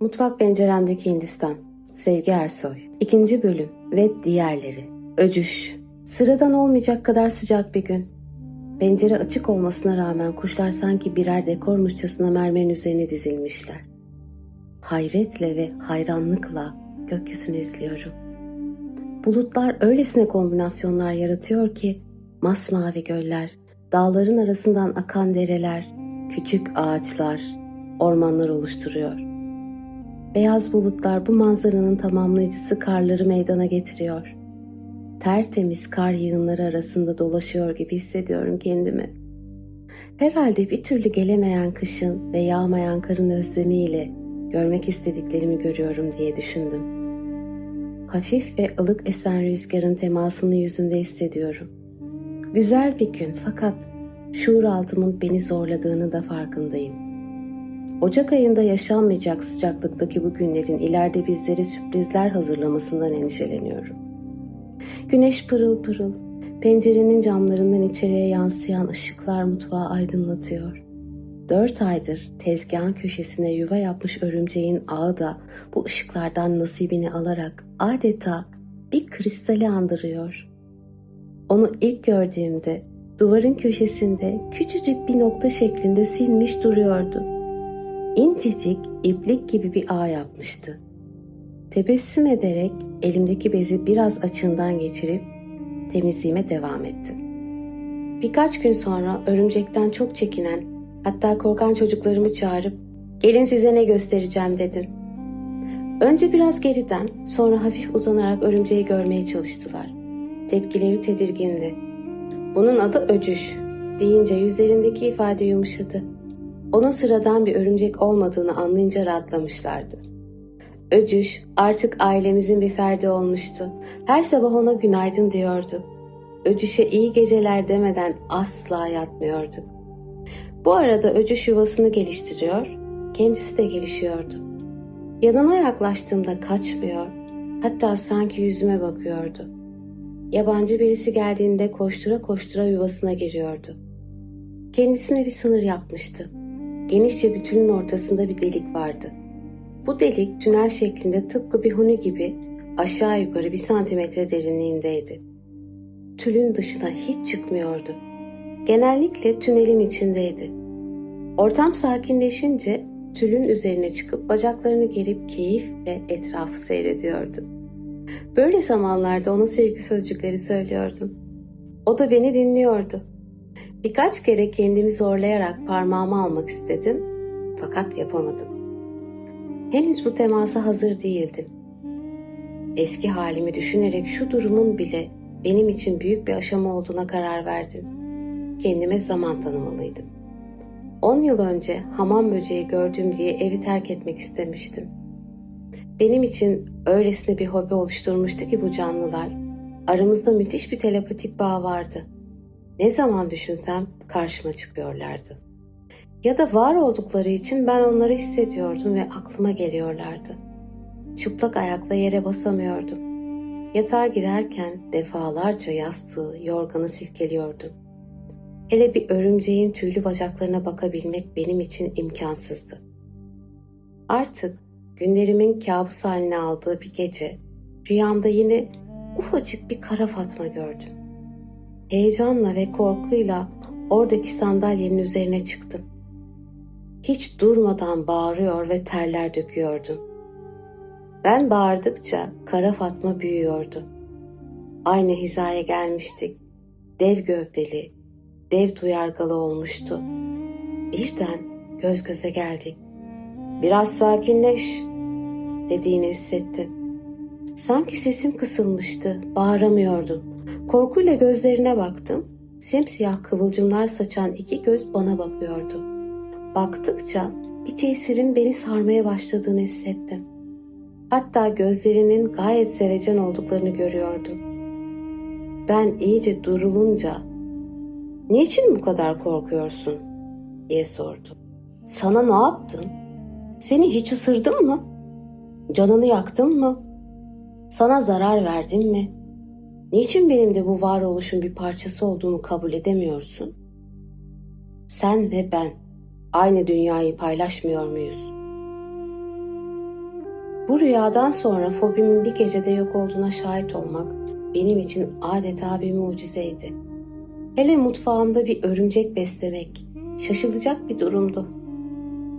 Mutfak penceremdeki Hindistan. Sevgi Ersoy. İkinci bölüm ve diğerleri. Öcüş. Sıradan olmayacak kadar sıcak bir gün. Pencere açık olmasına rağmen kuşlar sanki birer dekormuşçasına mermerin üzerine dizilmişler. Hayretle ve hayranlıkla gökyüzünü izliyorum. Bulutlar öylesine kombinasyonlar yaratıyor ki masmavi göller, dağların arasından akan dereler, küçük ağaçlar, ormanlar oluşturuyor. Beyaz bulutlar bu manzaranın tamamlayıcısı karları meydana getiriyor. Tertemiz kar yığınları arasında dolaşıyor gibi hissediyorum kendimi. Herhalde bir türlü gelemeyen kışın ve yağmayan karın özlemiyle görmek istediklerimi görüyorum diye düşündüm. Hafif ve ılık esen rüzgarın temasını yüzünde hissediyorum. Güzel bir gün fakat şuur altımın beni zorladığını da farkındayım. Ocak ayında yaşanmayacak sıcaklıktaki bu günlerin ileride bizlere sürprizler hazırlamasından endişeleniyorum. Güneş pırıl pırıl, pencerenin camlarından içeriye yansıyan ışıklar mutfağı aydınlatıyor. Dört aydır tezgahın köşesine yuva yapmış örümceğin ağı da bu ışıklardan nasibini alarak adeta bir kristali andırıyor. Onu ilk gördüğümde duvarın köşesinde küçücük bir nokta şeklinde silmiş duruyordu incecik iplik gibi bir ağ yapmıştı. Tebessüm ederek elimdeki bezi biraz açığından geçirip temizliğime devam ettim. Birkaç gün sonra örümcekten çok çekinen, hatta korkan çocuklarımı çağırıp gelin size ne göstereceğim dedim. Önce biraz geriden, sonra hafif uzanarak örümceği görmeye çalıştılar. Tepkileri tedirgindi. Bunun adı öcüş deyince yüzlerindeki ifade yumuşadı onun sıradan bir örümcek olmadığını anlayınca rahatlamışlardı. Öcüş artık ailemizin bir ferdi olmuştu. Her sabah ona günaydın diyorduk. Öcüş'e iyi geceler demeden asla yatmıyorduk. Bu arada Öcüş yuvasını geliştiriyor, kendisi de gelişiyordu. Yanına yaklaştığımda kaçmıyor, hatta sanki yüzüme bakıyordu. Yabancı birisi geldiğinde koştura koştura yuvasına giriyordu. Kendisine bir sınır yapmıştı. Genişçe bir tülün ortasında bir delik vardı. Bu delik tünel şeklinde tıpkı bir huni gibi aşağı yukarı bir santimetre derinliğindeydi. Tülün dışına hiç çıkmıyordu. Genellikle tünelin içindeydi. Ortam sakinleşince tülün üzerine çıkıp bacaklarını gerip keyifle etrafı seyrediyordu. Böyle zamanlarda ona sevgi sözcükleri söylüyordum. O da beni dinliyordu. Birkaç kere kendimi zorlayarak parmağımı almak istedim fakat yapamadım. Henüz bu temasa hazır değildim. Eski halimi düşünerek şu durumun bile benim için büyük bir aşama olduğuna karar verdim. Kendime zaman tanımalıydım. 10 yıl önce hamam böceği gördüm diye evi terk etmek istemiştim. Benim için öylesine bir hobi oluşturmuştu ki bu canlılar. Aramızda müthiş bir telepatik bağ vardı.'' Ne zaman düşünsem karşıma çıkıyorlardı. Ya da var oldukları için ben onları hissediyordum ve aklıma geliyorlardı. Çıplak ayakla yere basamıyordum. Yatağa girerken defalarca yastığı, yorganı silkeliyordum. Hele bir örümceğin tüylü bacaklarına bakabilmek benim için imkansızdı. Artık günlerimin kabus haline aldığı bir gece rüyamda yine ufacık bir kara Fatma gördüm. Heyecanla ve korkuyla oradaki sandalyenin üzerine çıktım. Hiç durmadan bağırıyor ve terler döküyordu. Ben bağırdıkça kara Fatma büyüyordu. Aynı hizaya gelmiştik. Dev gövdeli, dev duyargalı olmuştu. Birden göz göze geldik. Biraz sakinleş dediğini hissettim. Sanki sesim kısılmıştı, bağıramıyordum. Korkuyla gözlerine baktım. Simsiyah kıvılcımlar saçan iki göz bana bakıyordu. Baktıkça bir tesirin beni sarmaya başladığını hissettim. Hatta gözlerinin gayet sevecen olduklarını görüyordum. Ben iyice durulunca ''Niçin bu kadar korkuyorsun?'' diye sordu. ''Sana ne yaptın? Seni hiç ısırdım mı? Canını yaktım mı? Sana zarar verdim mi?'' Niçin benim de bu varoluşun bir parçası olduğumu kabul edemiyorsun? Sen ve ben aynı dünyayı paylaşmıyor muyuz? Bu rüyadan sonra fobimin bir gecede yok olduğuna şahit olmak benim için adeta bir mucizeydi. Hele mutfağımda bir örümcek beslemek şaşılacak bir durumdu.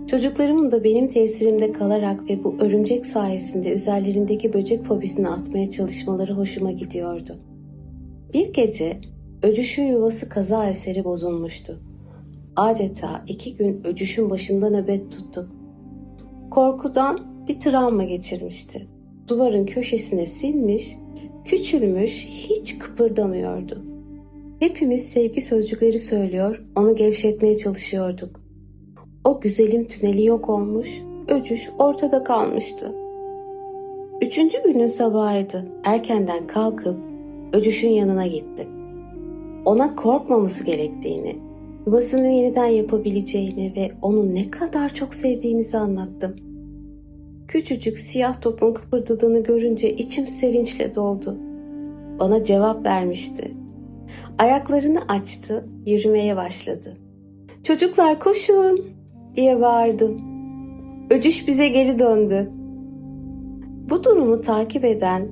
Çocuklarımın da benim tesirimde kalarak ve bu örümcek sayesinde üzerlerindeki böcek fobisini atmaya çalışmaları hoşuma gidiyordu. Bir gece öcüşün yuvası kaza eseri bozulmuştu. Adeta iki gün öcüşün başında nöbet tuttuk. Korkudan bir travma geçirmişti. Duvarın köşesine silmiş, küçülmüş, hiç kıpırdamıyordu. Hepimiz sevgi sözcükleri söylüyor, onu gevşetmeye çalışıyorduk. O güzelim tüneli yok olmuş, öcüş ortada kalmıştı. Üçüncü günün sabahıydı. Erkenden kalkıp öcüşün yanına gittim. Ona korkmaması gerektiğini, yuvasını yeniden yapabileceğini ve onu ne kadar çok sevdiğimizi anlattım. Küçücük siyah topun kıpırdadığını görünce içim sevinçle doldu. Bana cevap vermişti. Ayaklarını açtı, yürümeye başladı. Çocuklar koşun diye bağırdım. Öcüş bize geri döndü. Bu durumu takip eden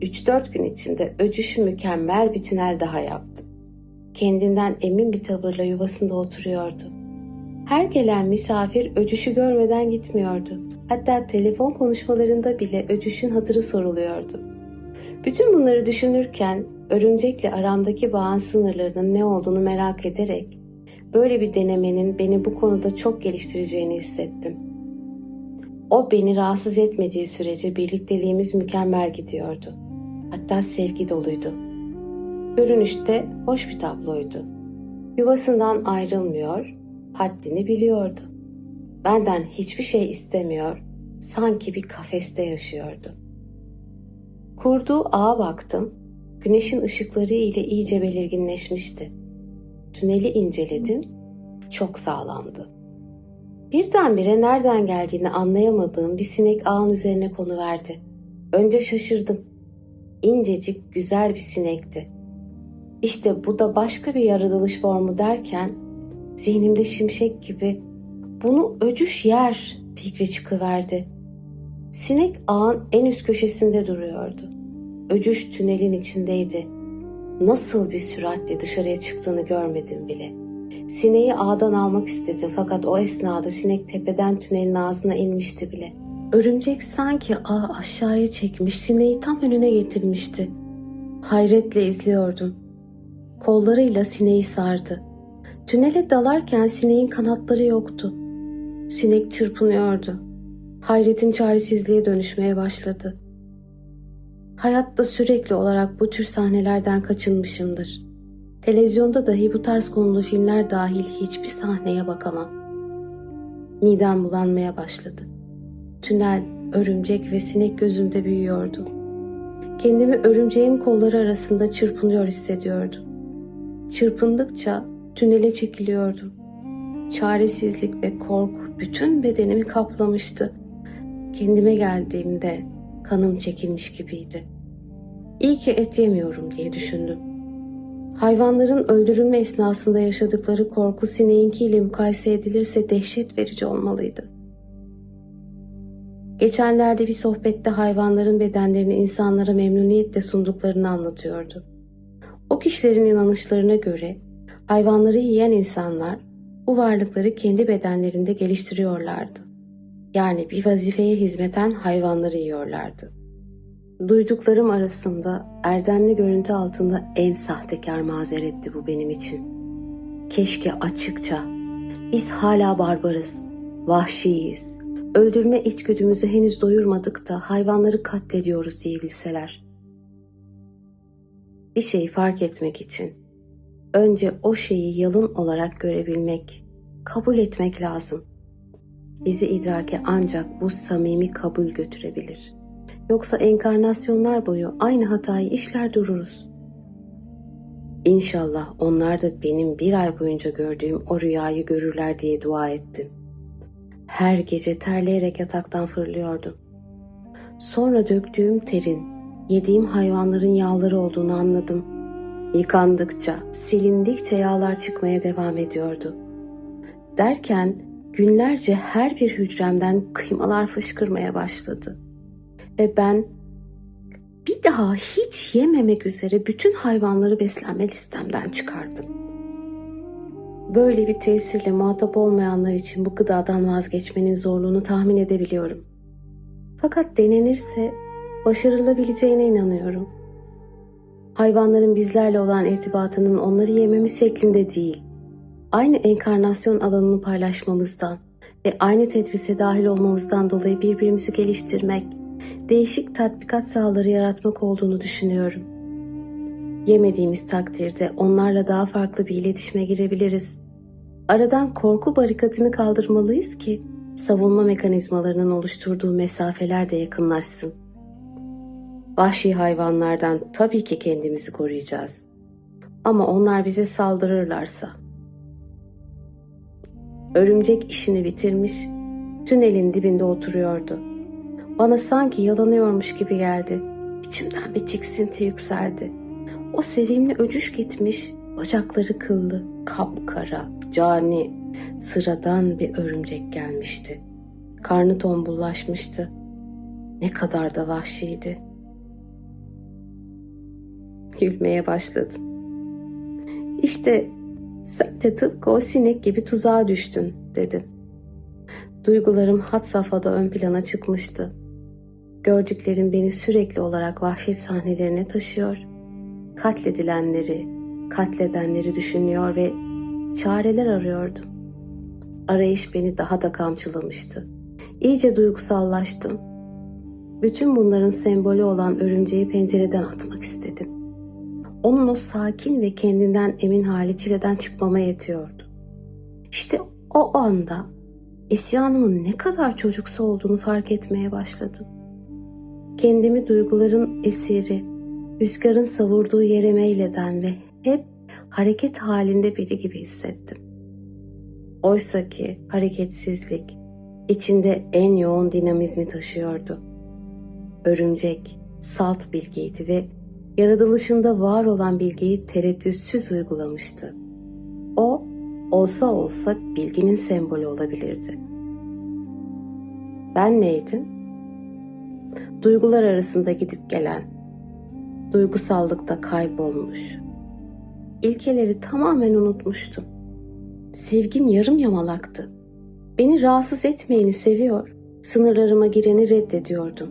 3-4 gün içinde Öcüş mükemmel bir tünel daha yaptı. Kendinden emin bir tavırla yuvasında oturuyordu. Her gelen misafir Öcüş'ü görmeden gitmiyordu. Hatta telefon konuşmalarında bile Öcüş'ün hatırı soruluyordu. Bütün bunları düşünürken örümcekle aramdaki bağın sınırlarının ne olduğunu merak ederek böyle bir denemenin beni bu konuda çok geliştireceğini hissettim. O beni rahatsız etmediği sürece birlikteliğimiz mükemmel gidiyordu. Hatta sevgi doluydu. Görünüşte hoş bir tabloydu. Yuvasından ayrılmıyor, haddini biliyordu. Benden hiçbir şey istemiyor, sanki bir kafeste yaşıyordu. Kurduğu ağa baktım, güneşin ışıkları ile iyice belirginleşmişti. Tüneli inceledim, çok sağlamdı. Birdenbire nereden geldiğini anlayamadığım bir sinek ağın üzerine konuverdi. Önce şaşırdım. İncecik, güzel bir sinekti. İşte bu da başka bir yaratılış formu derken zihnimde şimşek gibi bunu öcüş yer fikri çıkıverdi. Sinek ağın en üst köşesinde duruyordu. Öcüş tünelin içindeydi. Nasıl bir süratle dışarıya çıktığını görmedim bile. Sineği ağdan almak istedim fakat o esnada sinek tepeden tünelin ağzına inmişti bile. Örümcek sanki ağı aşağıya çekmiş, sineği tam önüne getirmişti. Hayretle izliyordum. Kollarıyla sineği sardı. Tünele dalarken sineğin kanatları yoktu. Sinek çırpınıyordu. Hayretim çaresizliğe dönüşmeye başladı. Hayatta sürekli olarak bu tür sahnelerden kaçınmışımdır. Televizyonda dahi bu tarz konulu filmler dahil hiçbir sahneye bakamam. Midem bulanmaya başladı. Tünel, örümcek ve sinek gözümde büyüyordu. Kendimi örümceğin kolları arasında çırpınıyor hissediyordum. Çırpındıkça tünele çekiliyordum. Çaresizlik ve korku bütün bedenimi kaplamıştı. Kendime geldiğimde kanım çekilmiş gibiydi. İyi ki et yemiyorum diye düşündüm. Hayvanların öldürülme esnasında yaşadıkları korku sineğinkiyle mukayese edilirse dehşet verici olmalıydı. Geçenlerde bir sohbette hayvanların bedenlerini insanlara memnuniyetle sunduklarını anlatıyordu. O kişilerin inanışlarına göre hayvanları yiyen insanlar bu varlıkları kendi bedenlerinde geliştiriyorlardı. Yani bir vazifeye hizmeten hayvanları yiyorlardı. Duyduklarım arasında erdemli görüntü altında en sahtekar mazeretti bu benim için. Keşke açıkça biz hala barbarız, vahşiyiz, öldürme içgüdümüzü henüz doyurmadık da hayvanları katlediyoruz diyebilseler. Bir şeyi fark etmek için önce o şeyi yalın olarak görebilmek, kabul etmek lazım. Bizi idrake ancak bu samimi kabul götürebilir. Yoksa enkarnasyonlar boyu aynı hatayı işler dururuz. İnşallah onlar da benim bir ay boyunca gördüğüm o rüyayı görürler diye dua ettim. Her gece terleyerek yataktan fırlıyordum. Sonra döktüğüm terin, yediğim hayvanların yağları olduğunu anladım. Yıkandıkça, silindikçe yağlar çıkmaya devam ediyordu. Derken günlerce her bir hücremden kıymalar fışkırmaya başladı. ve ben bir daha hiç yememek üzere bütün hayvanları beslenme listemden çıkardım. Böyle bir tesirle muhatap olmayanlar için bu gıdadan vazgeçmenin zorluğunu tahmin edebiliyorum. Fakat denenirse başarılabileceğine inanıyorum. Hayvanların bizlerle olan irtibatının onları yememiz şeklinde değil, aynı enkarnasyon alanını paylaşmamızdan ve aynı tedrise dahil olmamızdan dolayı birbirimizi geliştirmek, değişik tatbikat sahaları yaratmak olduğunu düşünüyorum. Yemediğimiz takdirde onlarla daha farklı bir iletişime girebiliriz. Aradan korku barikatını kaldırmalıyız ki savunma mekanizmalarının oluşturduğu mesafeler de yakınlaşsın. Vahşi hayvanlardan tabii ki kendimizi koruyacağız. Ama onlar bize saldırırlarsa. Örümcek işini bitirmiş, tünelin dibinde oturuyordu. Bana sanki yalanıyormuş gibi geldi. İçimden bir tiksinti yükseldi. O sevimli öcüş gitmiş, bacakları kıllı, kapkara, cani, sıradan bir örümcek gelmişti. Karnı tombullaşmıştı. Ne kadar da vahşiydi. Gülmeye başladım. İşte sen de tıpkı o sinek gibi tuzağa düştün dedim. Duygularım had safhada ön plana çıkmıştı. Gördüklerim beni sürekli olarak vahşet sahnelerine taşıyor. Katledilenleri, katledenleri düşünüyor ve çareler arıyordum. Arayış beni daha da kamçılamıştı. İyice duygusallaştım. Bütün bunların sembolü olan örümceği pencereden atmak istedim. Onun o sakin ve kendinden emin hali çileden çıkmama yetiyordu. İşte o anda isyanımın ne kadar çocuksu olduğunu fark etmeye başladım. Kendimi duyguların esiri, rüzgarın savurduğu yere meyleden ve hep hareket halinde biri gibi hissettim. Oysa ki hareketsizlik içinde en yoğun dinamizmi taşıyordu. Örümcek salt bilgiydi ve yaratılışında var olan bilgiyi tereddütsüz uygulamıştı. O olsa olsa bilginin sembolü olabilirdi. Ben neydim? Duygular arasında gidip gelen, duygusallıkta kaybolmuş. İlkeleri tamamen unutmuştum. Sevgim yarım yamalaktı. Beni rahatsız etmeyeni seviyor, sınırlarıma gireni reddediyordum.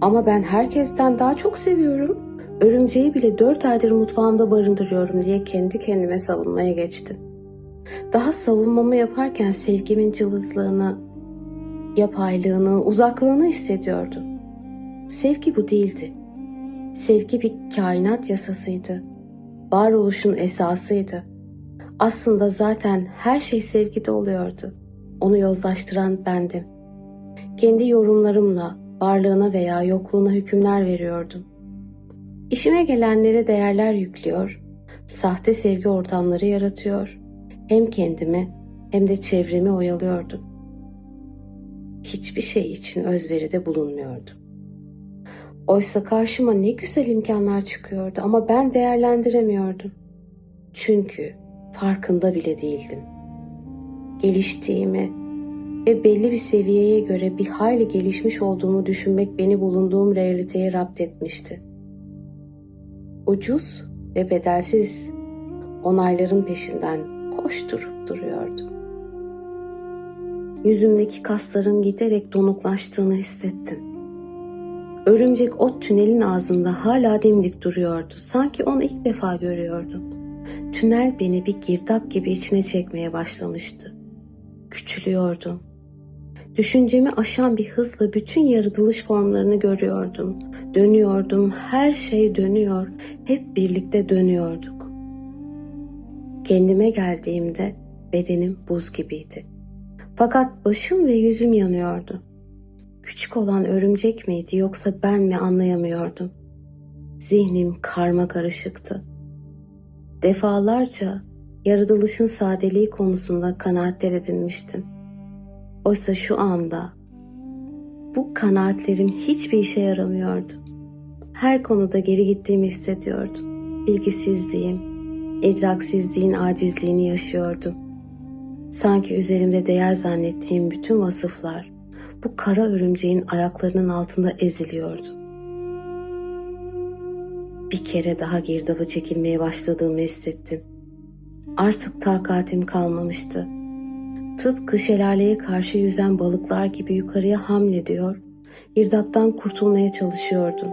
Ama ben herkesten daha çok seviyorum. Örümceği bile dört aydır mutfağımda barındırıyorum diye kendi kendime savunmaya geçtim. Daha savunmamı yaparken sevgimin cılızlığını, yapaylığını, uzaklığını hissediyordum. Sevgi bu değildi. Sevgi bir kainat yasasıydı. Varoluşun esasıydı. Aslında zaten her şey sevgide oluyordu. Onu yozlaştıran bendim. Kendi yorumlarımla varlığına veya yokluğuna hükümler veriyordum. İşime gelenlere değerler yüklüyor, sahte sevgi ortamları yaratıyor. Hem kendimi hem de çevremi oyalıyordum. Hiçbir şey için özveride bulunmuyordum. Oysa karşıma ne güzel imkanlar çıkıyordu ama ben değerlendiremiyordum. Çünkü farkında bile değildim. Geliştiğimi ve belli bir seviyeye göre bir hayli gelişmiş olduğumu düşünmek beni bulunduğum realiteye rapt etmişti. Ucuz ve bedelsiz onayların peşinden koşturup duruyordum. Yüzümdeki kasların giderek donuklaştığını hissettim. Örümcek o tünelin ağzında hala dimdik duruyordu. Sanki onu ilk defa görüyordum. Tünel beni bir girdap gibi içine çekmeye başlamıştı. Küçülüyordum. Düşüncemi aşan bir hızla bütün yaratılış formlarını görüyordum. Dönüyordum, her şey dönüyor, hep birlikte dönüyorduk. Kendime geldiğimde bedenim buz gibiydi. Fakat başım ve yüzüm yanıyordu. Küçük olan örümcek miydi yoksa ben mi anlayamıyordum. Zihnim karma karışıktı. Defalarca yaratılışın sadeliği konusunda kanaatler edinmiştim. Oysa şu anda bu kanaatlerim hiçbir işe yaramıyordu. Her konuda geri gittiğimi hissediyordum. Bilgisizliğim, idraksizliğin acizliğini yaşıyordum. Sanki üzerimde değer zannettiğim bütün vasıflar bu kara örümceğin ayaklarının altında eziliyordu. Bir kere daha girdaba çekilmeye başladığımı hissettim. Artık takatim kalmamıştı. Tıpkı şelaleye karşı yüzen balıklar gibi yukarıya hamlediyor, girdaptan kurtulmaya çalışıyordum.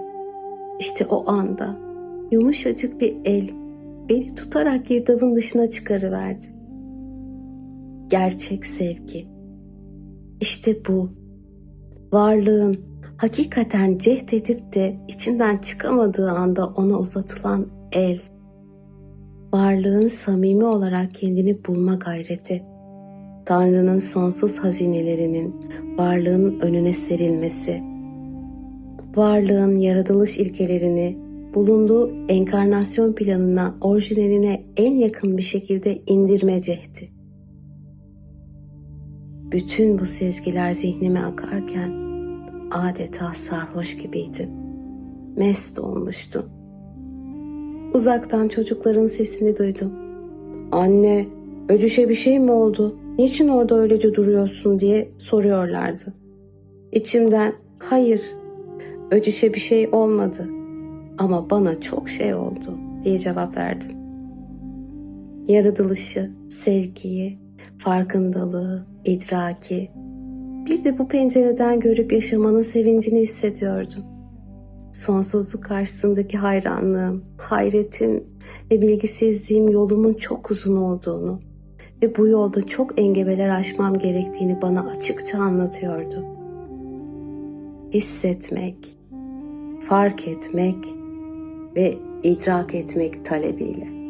İşte o anda yumuşacık bir el beni tutarak girdabın dışına çıkarıverdi. Gerçek sevgi. İşte bu. Varlığın hakikaten cehd edip de içinden çıkamadığı anda ona uzatılan el. Varlığın samimi olarak kendini bulma gayreti. Tanrı'nın sonsuz hazinelerinin varlığın önüne serilmesi. Varlığın yaratılış ilkelerini bulunduğu enkarnasyon planına, orijinaline en yakın bir şekilde indirme cehdi. Bütün bu sezgiler zihnime akarken adeta sarhoş gibiydim. Mest olmuştum. Uzaktan çocukların sesini duydum. Anne, öcüşe bir şey mi oldu? Niçin orada öylece duruyorsun diye soruyorlardı. İçimden hayır, öcüşe bir şey olmadı ama bana çok şey oldu diye cevap verdim. Yaratılışı, sevgiyi, farkındalığı, idraki, bir de bu pencereden görüp yaşamanın sevincini hissediyordum. Sonsuzluk karşısındaki hayranlığım, hayretim ve bilgisizliğim yolumun çok uzun olduğunu ve bu yolda çok engebeler aşmam gerektiğini bana açıkça anlatıyordu. Hissetmek, fark etmek ve idrak etmek talebiyle.